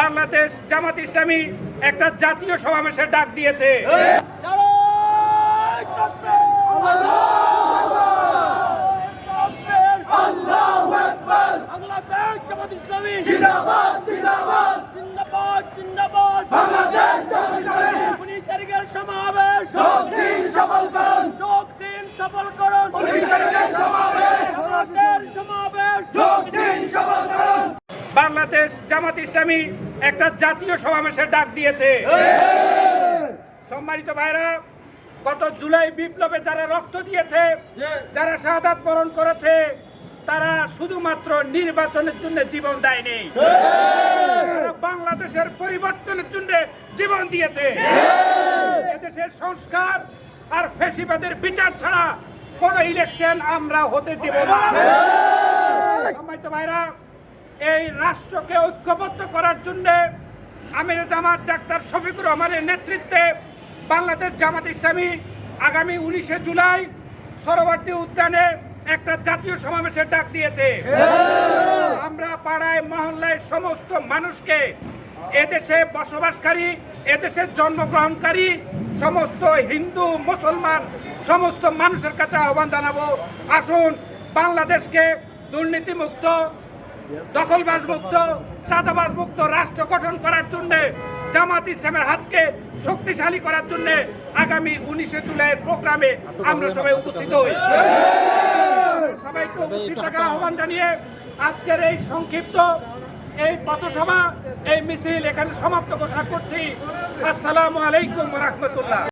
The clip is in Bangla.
বাংলাদেশ জামাত ইসলামী একটা জাতীয় সমাবেশের ডাক দিয়েছে। বাংলাদেশ জামাত ইসলামী একটা জাতীয় সমাবেশের ডাক দিয়েছে। সম্মানিত ভাইরা, গত জুলাই বিপ্লবে যারা রক্ত দিয়েছে, যারা শাহাদাত বরণ করেছে, তারা শুধুমাত্র নির্বাচনের জন্য জীবন দেয়নি। বাংলাদেশের পরিবর্তনের জন্য জীবন দিয়েছে। এদেশের সংস্কার আর ফেসিবাদের বিচার ছাড়া কোন ইলেকশন আমরা হতে দেব না। সম্মানিত ভাইরা এই রাষ্ট্রকে ঐক্যবদ্ধ করার জন্য আমির জামাত ডাক্তার শফিকুর রহমানের নেতৃত্বে বাংলাদেশ জামাত ইসলামী আগামী উনিশে জুলাই সরবর্তী উদ্যানে একটা জাতীয় সমাবেশের ডাক দিয়েছে। আমরা পাড়ায়, মহল্লায় সমস্ত মানুষকে এদেশে বসবাসকারী, এদেশে জন্মগ্রহণকারী, সমস্ত হিন্দু, মুসলমান, সমস্ত মানুষের কাছে আহ্বান জানাব। আসুন বাংলাদেশকে দুর্নীতিমুক্ত দখলবাজ মুক্ত চাঁদাবাজ মুক্ত রাষ্ট্র গঠন করার জন্য, জামাত ইসলামের হাতকে শক্তিশালী করার জন্য আগামী উনিশে জুলাইয়ের প্রোগ্রামে আমরা সবাই উপস্থিত হই। সবাইকে উপস্থিত থাকার আহ্বান জানিয়ে আজকের এই সংক্ষিপ্ত এই পথসভা, এই মিছিল এখানে সমাপ্ত ঘোষণা করছি। আসসালামু আলাইকুম রহমতুল্লাহ।